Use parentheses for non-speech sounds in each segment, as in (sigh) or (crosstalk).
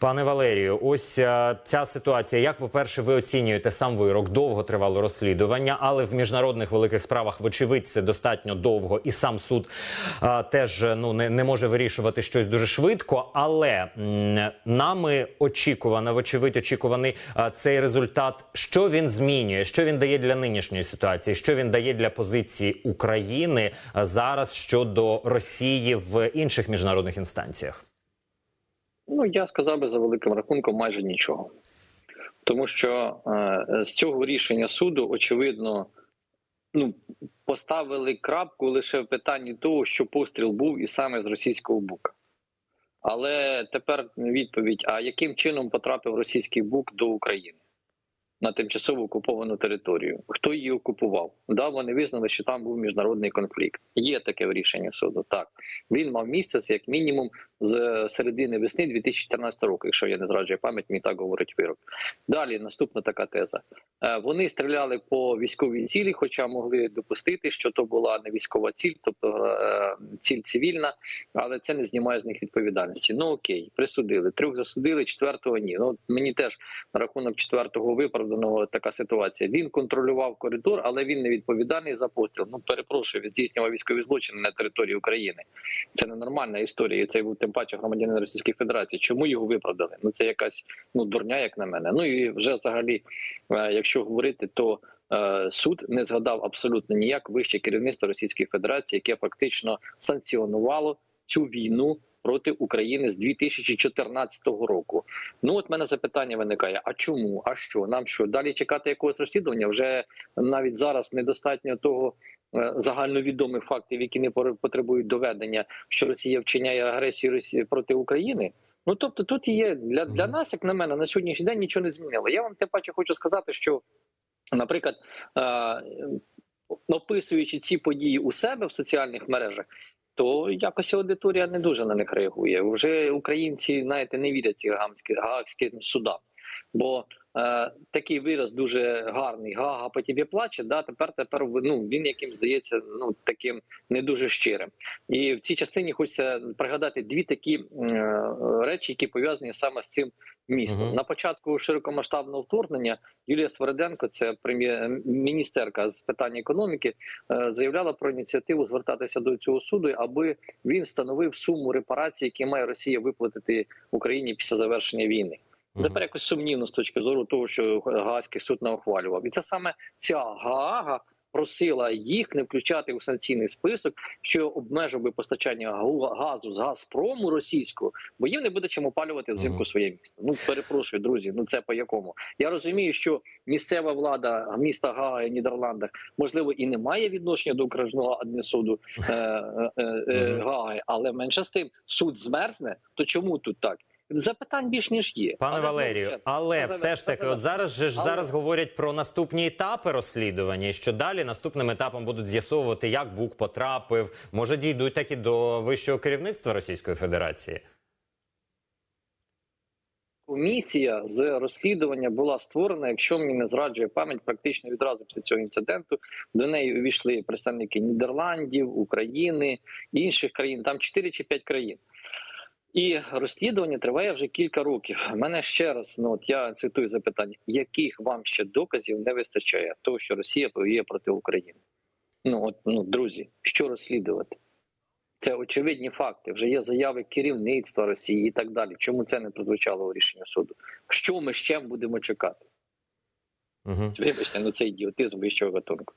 Пане Валерію, ось е, ця ситуація. Як ви перше ви оцінюєте сам вирок? Довго тривало розслідування, але в міжнародних великих справах, вочевидь, це достатньо довго, і сам суд е, теж е, ну не, не може вирішувати щось дуже швидко. Але нами очікувано, вочевидь, очікуваний е, цей результат. Що він змінює? Що він дає для нинішньої ситуації? Що він дає для позиції України е, зараз щодо Росії в інших міжнародних інстанціях? Ну, я сказав би за великим рахунком майже нічого. Тому що е, з цього рішення суду, очевидно, ну, поставили крапку лише в питанні того, що постріл був і саме з російського бука. Але тепер відповідь: а яким чином потрапив російський бук до України на тимчасово окуповану територію? Хто її окупував? Да, вони визнали, що там був міжнародний конфлікт. Є таке в рішенні суду. Так він мав місце як мінімум з середини весни 2014 року, якщо я не зраджую пам'ять, мені так говорить вирок. Далі наступна така теза. Е, Вони стріляли по військовій цілі, хоча могли допустити, що то була не військова ціль, тобто е, ціль цивільна, але це не знімає з них відповідальності. Ну окей, присудили. Трьох засудили, четвертого ні. Ну мені теж на рахунок четвертого виправданого така ситуація. Він контролював коридор, але він не відповідальний за постріл. Ну перепрошую, він здійснював військові злочини на території України. Це ненормальна історія. Це був тим паче громадянин Російської Федерації. Чому його виправдали? Ну це якась ну дурня, як на мене. Ну і вже взагалі, е, якщо говорити, то е, суд не згадав абсолютно ніяк вище керівництво Російської Федерації, яке фактично санкціонувало цю війну. Проти України з 2014 року. Ну от мене запитання виникає: а чому? А що? Нам що далі чекати якогось розслідування? Вже навіть зараз недостатньо того загальновідомих фактів, які не потребують доведення, що Росія вчиняє агресію проти України. Ну тобто, тут є для, для нас, як на мене, на сьогоднішній день нічого не змінило. Я вам тим паче хочу сказати, що, наприклад, е, описуючи ці події у себе в соціальних мережах. То якось аудиторія не дуже на них реагує. Вже українці, знаєте, не вірять ці гамські гаагським судам. Бо е, такий вираз дуже гарний. Гага по тобі плаче. Да, тепер тепер ну він яким здається, ну таким не дуже щирим. І в цій частині хочеться пригадати дві такі е, речі, які пов'язані саме з цим містом. Мгм. На початку широкомасштабного вторгнення Юлія Свериденко, це прем'єр-міністерка з питань економіки, е, заявляла про ініціативу звертатися до цього суду, аби він встановив суму репарацій, які має Росія виплатити Україні після завершення війни. Тепер якось сумнівно з точки зору того, що Гаазький суд не ухвалював, і це саме ця Гаага просила їх не включати у санкційний список, що обмежив би постачання газу з Газпрому російського, бо їм не буде чим опалювати взимку своє місто. Ну перепрошую, друзі. Ну це по якому я розумію, що місцева влада міста Гага і Нідерландах можливо і не має відношення до окружного адмінсуду е, е, е, е, Гаги, але менше з тим суд змерзне. То чому тут так? Запитань більш ніж є, Пане Але Валерію, ж, але все ж таки, це- от зараз же ж Але- зараз говорять про наступні етапи розслідування, і що далі наступним етапом будуть з'ясовувати, як Бук потрапив. Може, дійдуть так і до вищого керівництва Російської Федерації. комісія з розслідування була створена, якщо мені не зраджує пам'ять, практично відразу після цього інциденту до неї увійшли представники Нідерландів, України інших країн. Там 4 чи 5 країн. І розслідування триває вже кілька років. Мене ще раз, ну от я цитую запитання: яких вам ще доказів не вистачає того, що Росія воює проти України? Ну от ну друзі, що розслідувати? Це очевидні факти. Вже є заяви керівництва Росії і так далі. Чому це не прозвучало у рішенні суду? Що ми ще будемо чекати? Угу. Вибачте, ну це ідіотизм вищого гатунку.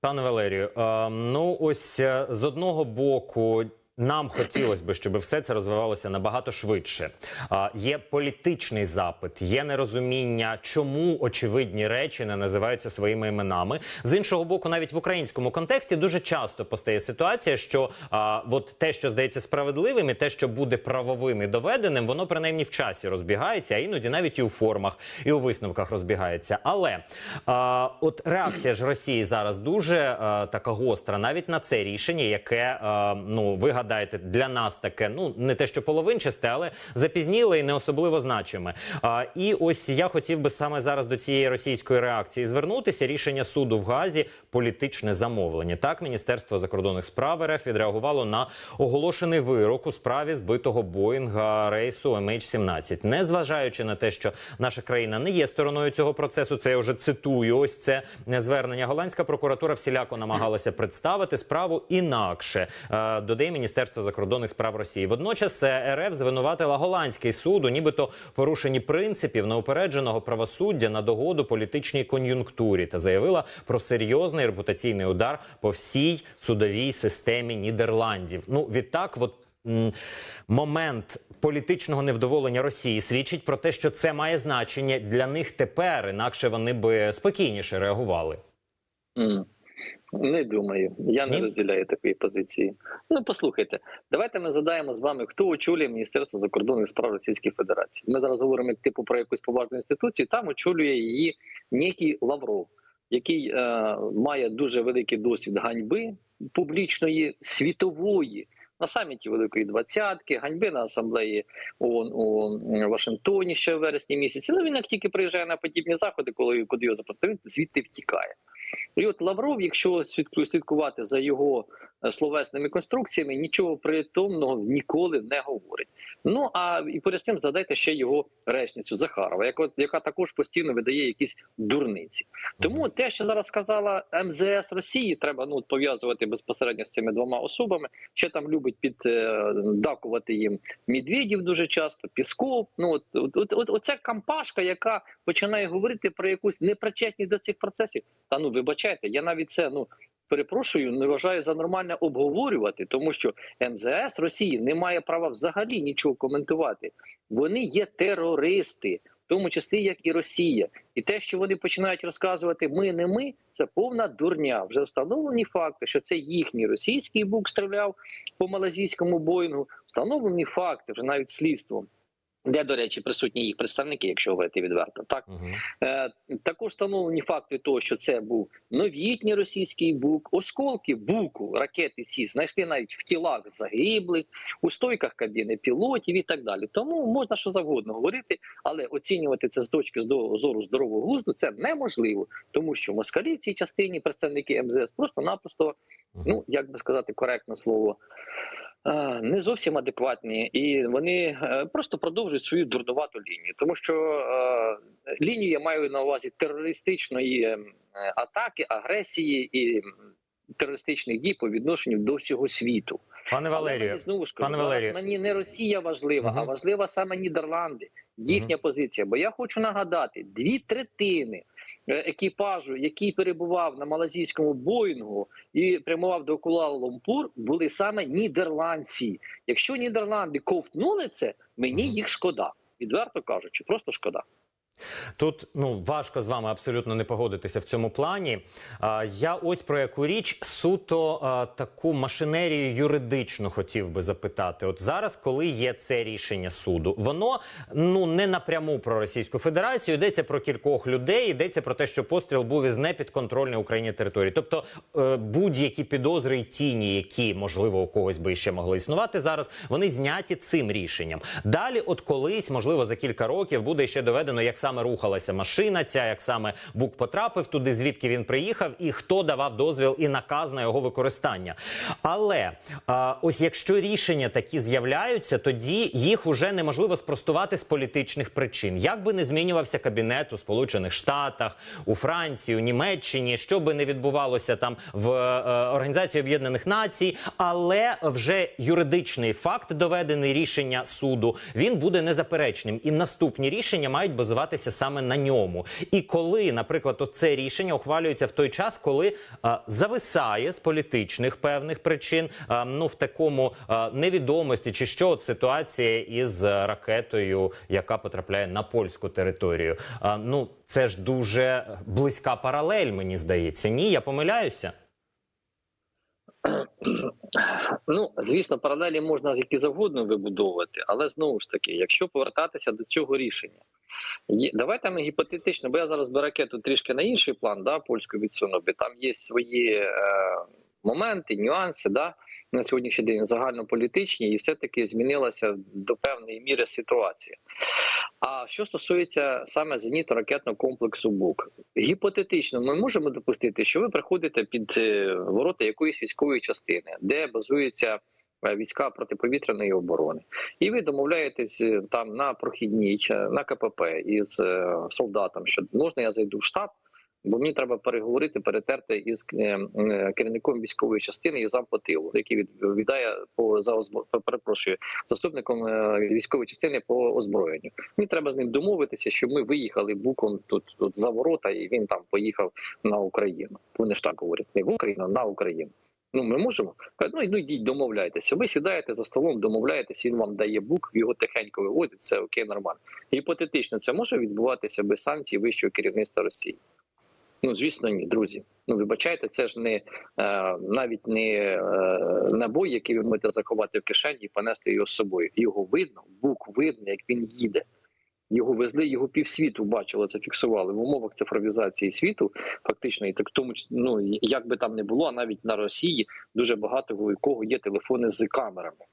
Пане Валерію, е, ну ось е, з одного боку. Нам хотілося б, щоб все це розвивалося набагато швидше. А, є політичний запит, є нерозуміння, чому очевидні речі не називаються своїми іменами. З іншого боку, навіть в українському контексті дуже часто постає ситуація, що а, от те, що здається справедливим, і те, що буде правовим і доведеним, воно принаймні в часі розбігається, а іноді навіть і у формах, і у висновках розбігається. Але а, от реакція ж Росії зараз дуже а, така гостра, навіть на це рішення, яке а, ну вигадав гадаєте, для нас таке ну не те, що половинчасте, але запізніле і не особливо значиме. А, і ось я хотів би саме зараз до цієї російської реакції звернутися. Рішення суду в Газі політичне замовлення. Так, Міністерство закордонних справ РФ відреагувало на оголошений вирок у справі збитого Боїнга рейсу MH17. Незважаючи на те, що наша країна не є стороною цього процесу, це я вже цитую. Ось це звернення. Голландська прокуратура всіляко намагалася представити справу інакше. е, Додає Міністерство закордонних справ Росії. Водночас РФ звинуватила голландський суд у нібито порушенні принципів неупередженого правосуддя на догоду політичній кон'юнктурі та заявила про серйозний репутаційний удар по всій судовій системі Нідерландів. Ну відтак, от момент політичного невдоволення Росії свідчить про те, що це має значення для них тепер, інакше вони би спокійніше реагували. Не думаю, я не розділяю такої позиції. Ну послухайте, давайте ми задаємо з вами, хто очолює Міністерство закордонних справ Російської Федерації. Ми зараз говоримо як типу про якусь поважну інституцію. Там очолює її некий Лавров, який е, має дуже великий досвід ганьби публічної світової. На саміті Великої Двадцятки, ганьби на асамблеї ООН у Вашингтоні ще в вересні місяці. Ну він як тільки приїжджає на подібні заходи, коли куди його запросили, звідти втікає. І от Лавров, якщо слідку- слідкувати за його е, словесними конструкціями, нічого притомного ніколи не говорить. Ну а і поряд з тим згадайте ще його речницю Захарова, яка, яка також постійно видає якісь дурниці. Тому те, що зараз сказала МЗС Росії, треба ну пов'язувати безпосередньо з цими двома особами. Ще там любить піддакувати їм Медведів дуже часто, Пісков. Ну от, от, от, от оця кампашка, яка починає говорити про якусь непричетність до цих процесів. Та ну вибачайте, я навіть це ну. Перепрошую, не вважаю за нормальне обговорювати, тому що МЗС Росії не має права взагалі нічого коментувати. Вони є терористи, тому числі як і Росія. І те, що вони починають розказувати ми не ми, це повна дурня. Вже встановлені факти, що це їхній російський бук стріляв по малазійському боїнгу. Встановлені факти вже навіть слідством. Де, до речі, присутні їх представники, якщо говорити відверто, так. Е, також встановлені факти того, що це був новітній російський бук, осколки буку ракети ці знайшли навіть в тілах загиблих, у стойках кабіни пілотів і так далі. Тому можна що завгодно говорити, але оцінювати це з точки зору здорового глузду це неможливо, тому що москалі в цій частині представники МЗС просто-напросто, ну як би сказати коректне слово. Е, Не зовсім адекватні, і вони е, просто продовжують свою дурнувату лінію, тому що е, лінію я маю на увазі терористичної атаки, агресії і терористичних дій по відношенню до всього світу. Пане Але Валерію, мені знову ж кажу, пане зараз мені не Росія важлива, а важлива саме Нідерланди, їхня позиція. Бо я хочу нагадати, дві третини екіпажу, який перебував на малазійському Боїнгу і прямував до Куала-Лумпур, були саме нідерландці. Якщо Нідерланди ковтнули це, мені їх шкода. Відверто кажучи, просто шкода. Тут ну важко з вами абсолютно не погодитися в цьому плані. А, я ось про яку річ суто а, таку машинерію юридичну хотів би запитати. От зараз, коли є це рішення суду, воно ну не напряму про Російську Федерацію, йдеться про кількох людей, йдеться про те, що постріл був із непідконтрольної Україні території. Тобто е, будь-які підозри і тіні, які можливо у когось би ще могли існувати зараз, вони зняті цим рішенням. Далі, от колись, можливо, за кілька років буде ще доведено, як саме рухалася машина, ця як саме бук потрапив туди, звідки він приїхав, і хто давав дозвіл і наказ на його використання. Але а, ось якщо рішення такі з'являються, тоді їх уже неможливо спростувати з політичних причин. Як би не змінювався кабінет у Сполучених Штатах, у Франції, у Німеччині, що би не відбувалося там в е, Організації Об'єднаних Націй, але вже юридичний факт, доведений рішення суду, він буде незаперечним, і наступні рішення мають базуватися саме на ньому. І коли, наприклад, оце рішення ухвалюється в той час, коли е, зависає з політичних певних причин, е, ну в такому е, невідомості, чи що от ситуація із ракетою, яка потрапляє на польську територію. Е, ну це ж дуже близька паралель, мені здається. Ні, я помиляюся. Ну, звісно, паралелі можна які завгодно вибудовувати, але знову ж таки, якщо повертатися до цього рішення, давайте ми гіпотетично, бо я зараз би ракету трішки на інший план, да, польську відсунув, бо там є свої е, моменти, нюанси. Да. на сьогоднішній день загальнополітичні, і все таки змінилася до певної міри ситуація. А що стосується саме зенітно-ракетного комплексу БУК, гіпотетично ми можемо допустити, що ви приходите під е, ворота якоїсь військової частини, де базується війська протиповітряної оборони, і ви домовляєтесь е, там на прохідній е, на КПП із е, солдатом, що можна я зайду в штаб. Бо мені треба переговорити, перетерти із е, е, керівником військової частини і зампотилу, який відповідає по за озбро... перепрошую заступником е, військової частини по озброєнню. Мені треба з ним домовитися, щоб ми виїхали буком тут, тут за ворота, і він там поїхав на Україну. Вони ж так говорять, не в Україну, на Україну. Ну, ми можемо ну, ну йдіть, домовляйтеся. Ви сідаєте за столом, домовляєтеся, він вам дає бук, його тихенько виводять, все окей, нормально. Гіпотетично, це може відбуватися без санкцій вищого керівництва Росії. Ну, звісно, ні, друзі. Ну, вибачайте, це ж не е, навіть не е, набой, який ви можете заховати в кишені і понести його з собою. Його видно, бук видно, як він їде. Його везли, його півсвіту бачило, це фіксували в умовах цифровізації світу. Фактично, і так тому ну як би там не було, а навіть на Росії дуже багато у кого є телефони з камерами.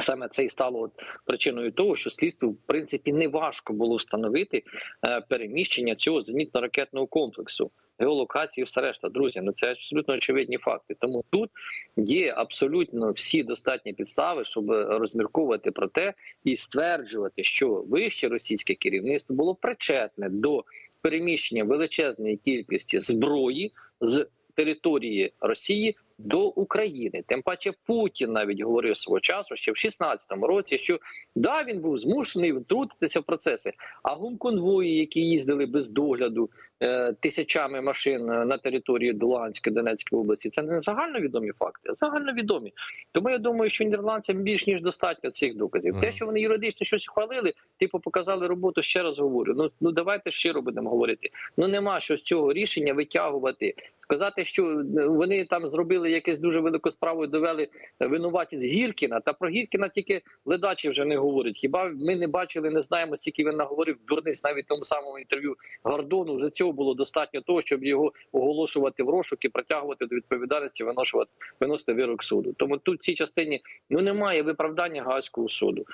Саме це і стало причиною того, що слідству в принципі не важко було встановити е, переміщення цього зенітно-ракетного комплексу, геолокації, все решта. Друзі, ну це абсолютно очевидні факти. Тому тут є абсолютно всі достатні підстави, щоб розмірковувати про те і стверджувати, що вище російське керівництво було причетне до переміщення величезної кількості зброї з території Росії до України. Тим паче Путін навіть говорив свого часу ще в 16-му році, що да він був змушений втрутитися в процеси. А гумконвої, які їздили без догляду е, тисячами машин на території Луганської Донецької області, це не загальновідомі факти, а загальновідомі. Тому я думаю, що нідерландцям більш ніж достатньо цих доказів. Мгм. Те, що вони юридично щось ухвалили, типу показали роботу. Ще раз говорю. Ну ну давайте щиро будемо говорити. Ну нема що з цього рішення витягувати, сказати, що е, вони там зробили якусь дуже велику справу і довели винуватість Гіркіна. Та про Гіркіна тільки ледачі вже не говорять. Хіба ми не бачили, не знаємо, скільки він наговорив дурниць навіть в тому самому інтерв'ю Гордону. Вже цього було достатньо того, щоб його оголошувати в розшук і притягувати до відповідальності, виношувати виносити вирок суду. Тому тут в цій частині ну немає виправдання Гаазького суду.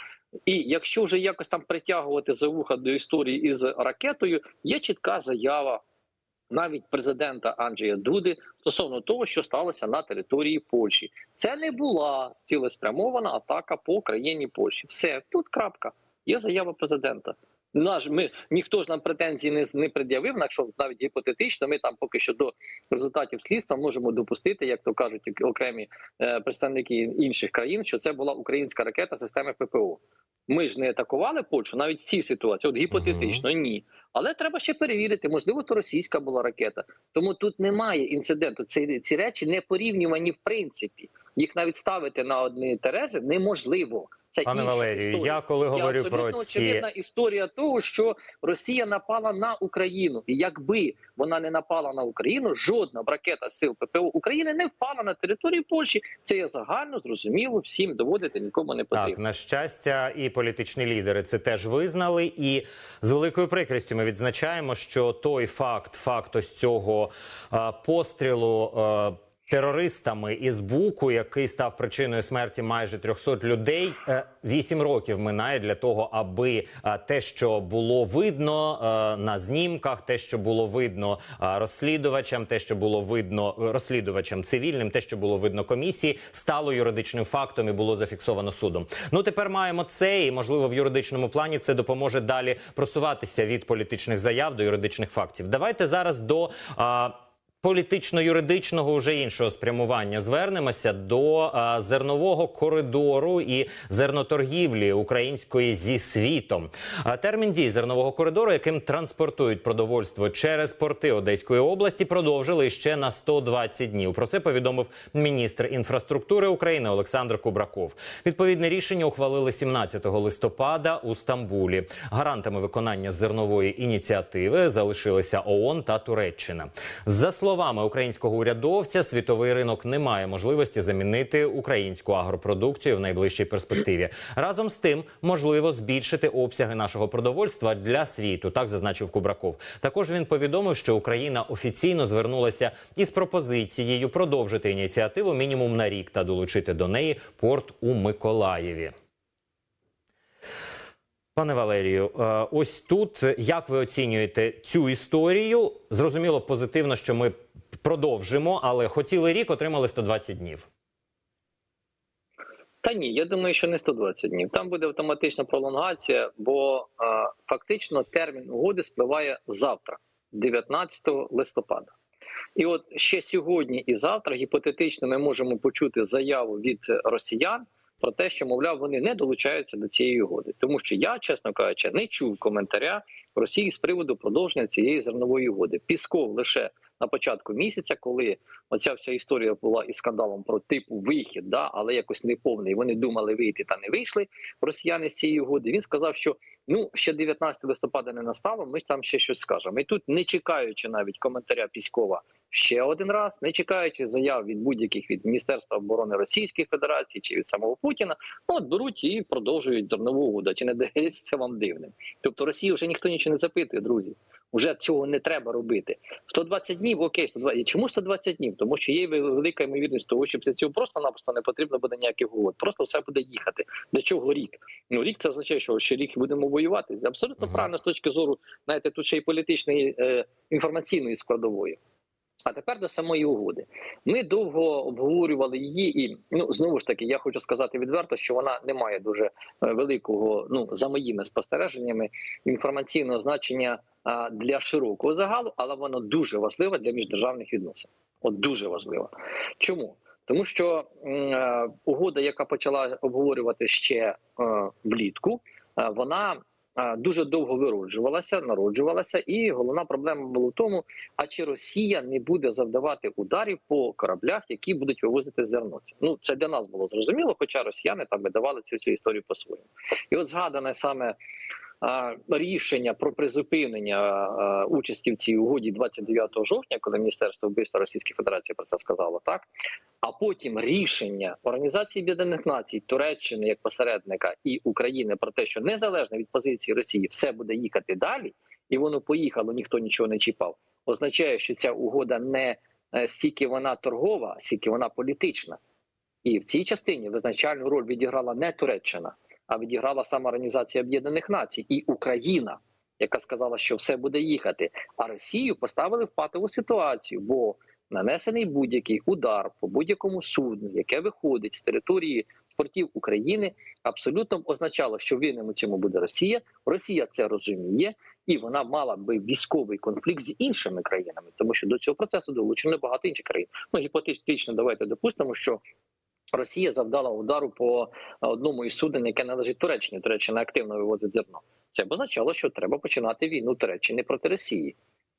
І якщо вже якось там притягувати за вуха до історії із ракетою, є чітка заява навіть президента Анджея Дуди стосовно того, що сталося на території Польщі. Це не була цілеспрямована атака по країні Польщі. Все тут крапка. Є заява президента. Наш ми ніхто ж нам претензій не, не пред'явив, якщо навіть гіпотетично, ми там поки що до результатів слідства можемо допустити, як то кажуть окремі е, представники інших країн, що це була українська ракета системи ППО. Ми ж не атакували Польщу навіть в цій ситуації. От гіпотетично, ні. Але треба ще перевірити. Можливо, то російська була ракета. Тому тут немає інциденту. Ці, ці речі не порівнювані в принципі. Їх навіть ставити на одні терези неможливо. Це Пане інша Валерію, історія. я коли говорю абсолютно про очевидна історія того, що Росія напала на Україну, і якби вона не напала на Україну, жодна ракета сил ППО України не впала на території Польщі. Це є загально зрозуміло, всім доводити нікому не потрібно. Так, на щастя, і політичні лідери це теж визнали. І з великою прикрістю ми відзначаємо, що той факт, факт ось цього е, пострілу. е, Терористами із Буку, який став причиною смерті майже 300 людей, е, вісім років минає для того, аби е, те, що було видно е, на знімках, те, що було видно розслідувачам, те, що було видно розслідувачам цивільним, те, що було видно комісії, стало юридичним фактом і було зафіксовано судом. Ну тепер маємо це, і можливо в юридичному плані це допоможе далі просуватися від політичних заяв до юридичних фактів. Давайте зараз до. Політично-юридичного уже іншого спрямування звернемося до а, зернового коридору і зерноторгівлі української зі світом. А, термін дії зернового коридору, яким транспортують продовольство через порти Одеської області, продовжили ще на 120 днів. Про це повідомив міністр інфраструктури України Олександр Кубраков. Відповідне рішення ухвалили 17 листопада у Стамбулі. Гарантами виконання зернової ініціативи залишилися ООН та Туреччина. За словами словами українського урядовця, світовий ринок не має можливості замінити українську агропродукцію в найближчій перспективі. Разом з тим, можливо збільшити обсяги нашого продовольства для світу. Так зазначив Кубраков. Також він повідомив, що Україна офіційно звернулася із пропозицією продовжити ініціативу мінімум на рік та долучити до неї порт у Миколаєві. Пане Валерію, е, ось тут як ви оцінюєте цю історію? Зрозуміло, позитивно, що ми продовжимо, але хотіли рік, отримали 120 днів. Та ні, я думаю, що не 120 днів. Там буде автоматична пролонгація, бо е, фактично термін угоди спливає завтра, 19 листопада. І от ще сьогодні і завтра гіпотетично ми можемо почути заяву від росіян про те, що мовляв вони не долучаються до цієї угоди, тому що я, чесно кажучи, не чув коментаря Росії з приводу продовження цієї зернової угоди. Пісков лише на початку місяця, коли оця вся історія була із скандалом про типу вихід, да, але якось не повний. Вони думали вийти та не вийшли. Росіяни з цієї угоди. Він сказав, що ну ще 19 листопада не настало. Ми там ще щось скажемо. І тут, не чекаючи навіть коментаря Піскова. Ще один раз, не чекаючи заяв від будь-яких від Міністерства оборони Російської Федерації чи від самого Путіна, ну, от беруть і продовжують зернову угоду. Чи не (laughs) дається це вам дивним? Тобто Росії вже ніхто нічого не запитує, друзі. Вже цього не треба робити. 120 днів, окей, 120. Чому 120 днів? Тому що є велика ймовірність того, що після цього просто-напросто не потрібно буде ніяких угод. Просто все буде їхати. Для чого рік? Ну рік це означає, що ще рік будемо воювати. Абсолютно правильно з точки зору, знаєте, тут ще й політичної е, інформаційної складової. А тепер до самої угоди. Ми довго обговорювали її, і ну знову ж таки, я хочу сказати відверто, що вона не має дуже е, великого, ну за моїми спостереженнями, інформаційного значення для широкого загалу, але воно дуже важливе для міждержавних відносин. От дуже важливо. Чому? Тому що е, угода, яка почала обговорювати ще е, влітку, е, вона дуже довго вироджувалася, народжувалася, і головна проблема була в тому, а чи Росія не буде завдавати ударів по кораблях, які будуть вивозити зерно? Ну це для нас було зрозуміло, хоча росіяни там видавали цю, цю історію по-своєму. І от згадане саме рішення про призупинення участі в цій угоді 29 жовтня, коли Міністерство вбивства Російської Федерації про це сказало, так а потім рішення Організації Об'єднаних Націй, Туреччини як посередника і України про те, що незалежно від позиції Росії все буде їхати далі, і воно поїхало, ніхто нічого не чіпав. Означає, що ця угода не е, стільки вона торгова, скільки вона політична. І в цій частині визначальну роль відіграла не Туреччина, відіграла сама Організація Об'єднаних Націй і Україна, яка сказала, що все буде їхати. А Росію поставили в патову ситуацію, бо нанесений будь-який удар по будь-якому судну, яке виходить з території спортів України, абсолютно означало, що винним у цьому буде Росія. Росія це розуміє, і вона мала би військовий конфлікт з іншими країнами, тому що до цього процесу долучено багато інших країн. Ну гіпотетично, давайте допустимо, що. Росія завдала удару по одному із суден, яке належить Туреччині. Туреччина активно вивозить зерно. Це б означало, що треба починати війну Туреччини проти Росії.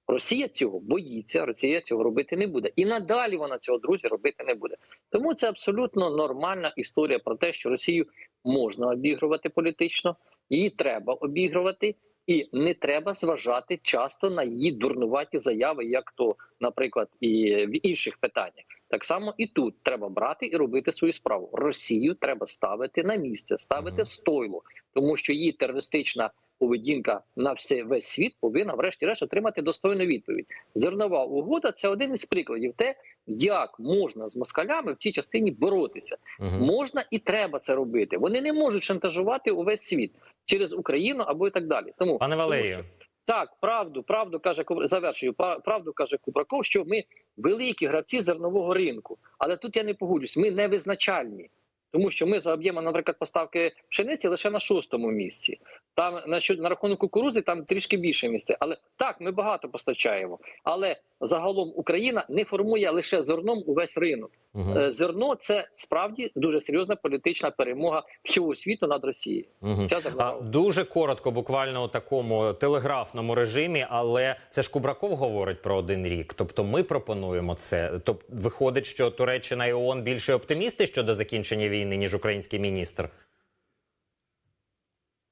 Росія цього боїться, Росія цього робити не буде, і надалі вона цього друзі робити не буде. Тому це абсолютно нормальна історія про те, що Росію можна обігрувати політично, її треба обігрувати, і не треба зважати часто на її дурнуваті заяви, як то, наприклад, і в інших питаннях. Так само і тут треба брати і робити свою справу. Росію треба ставити на місце, ставити в стойло, тому що її терористична поведінка на все весь світ повинна, врешті-решт, отримати достойну відповідь. Зернова угода це один із прикладів, те, як можна з москалями в цій частині боротися. Мгм. Можна і треба це робити. Вони не можуть шантажувати увесь світ через Україну або і так далі. Тому Пане тому Валерію, що- так, правду, правду каже завершую. Правду каже Кубраков, що ми великі гравці зернового ринку. Але тут я не погоджусь. Ми не визначальні, тому що ми за об'ємом, наприклад, поставки пшениці лише на шостому місці. Там на що на рахунок кукурузи там трішки більше місце. Але так, ми багато постачаємо. Але загалом Україна не формує лише зерном увесь ринок. Е, Зерно це справді дуже серйозна політична перемога всього світу над Росією. Мгм. Ця А, дуже коротко, буквально у такому телеграфному режимі, але це ж Кубраков говорить про один рік. Тобто ми пропонуємо це. Тобто виходить, що Туреччина і ООН більше оптимісти щодо закінчення війни, ніж український міністр.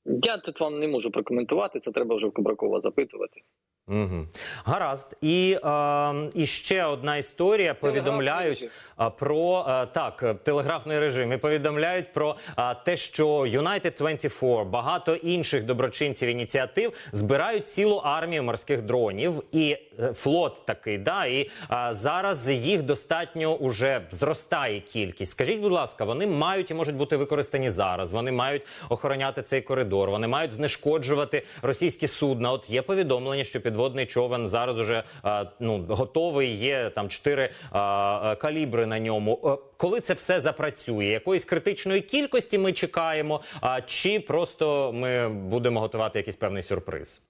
Я тут вам не можу прокоментувати. Це треба вже в Кубракова запитувати. Угу. Гаразд. І, е, і ще одна історія. Повідомляють режим. про е, так е, телеграфний режим і повідомляють про а, те, що United 24, багато інших доброчинців ініціатив збирають цілу армію морських дронів, і е, флот такий. Да, і а, зараз їх достатньо уже зростає кількість. Скажіть, будь ласка, вони мають і можуть бути використані зараз. Вони мають охороняти цей коридор. Вони мають знешкоджувати російські судна. От є повідомлення, що підводний човен зараз уже ну готовий. Є там чотири калібри на ньому. Е, Коли це все запрацює, якоїсь критичної кількості ми чекаємо, а чи просто ми будемо готувати якийсь певний сюрприз?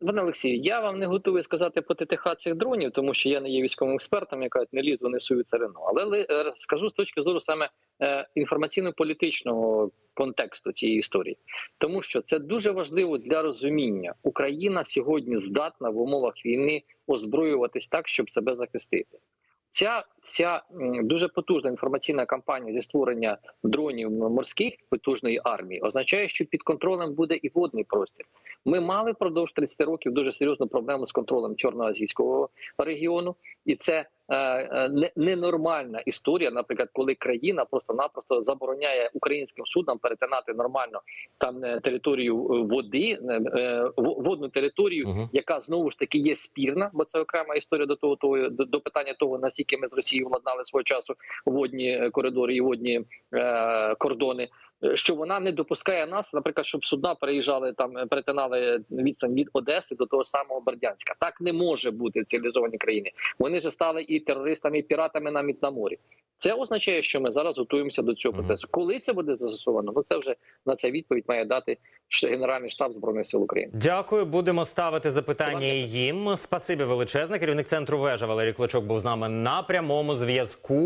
Пане Олексію, я вам не готовий сказати по ТТХ цих дронів, тому що я не є військовим експертом, яка не ліз, вони сую царину. Але е, скажу з точки зору саме е, інформаційно-політичного контексту цієї історії, тому що це дуже важливо для розуміння. Україна сьогодні здатна в умовах війни озброюватись так, щоб себе захистити. Ця вся дуже потужна інформаційна кампанія зі створення дронів морських потужної армії означає, що під контролем буде і водний простір. Ми мали впродовж 30 років дуже серйозну проблему з контролем чорноазійського регіону, і це ненормальна історія. Наприклад, коли країна просто-напросто забороняє українським суднам перетинати нормально там е, територію е, води, е, е, водну територію, Мгм. яка знову ж таки є спірна, бо це окрема історія до того, того до, до питання того, наскільки ми з Росією владнали свого часу водні е, коридори і водні е, кордони. е, Що вона не допускає нас, наприклад, щоб судна переїжджали там, е, перетинали відстань від Одеси до того самого Бердянська. Так не може бути в цивілізованій країні. Вони ж стали і терористами, і піратами навіть на морі. Це означає, що ми зараз готуємося до цього процесу. Коли це буде застосовано? Ну це вже на це відповідь має дати Генеральний штаб збройних сил України. Дякую. Будемо ставити запитання їм. Спасибі величезне. Керівник центру вежа Валерій Клочок був з нами на прямому зв'язку.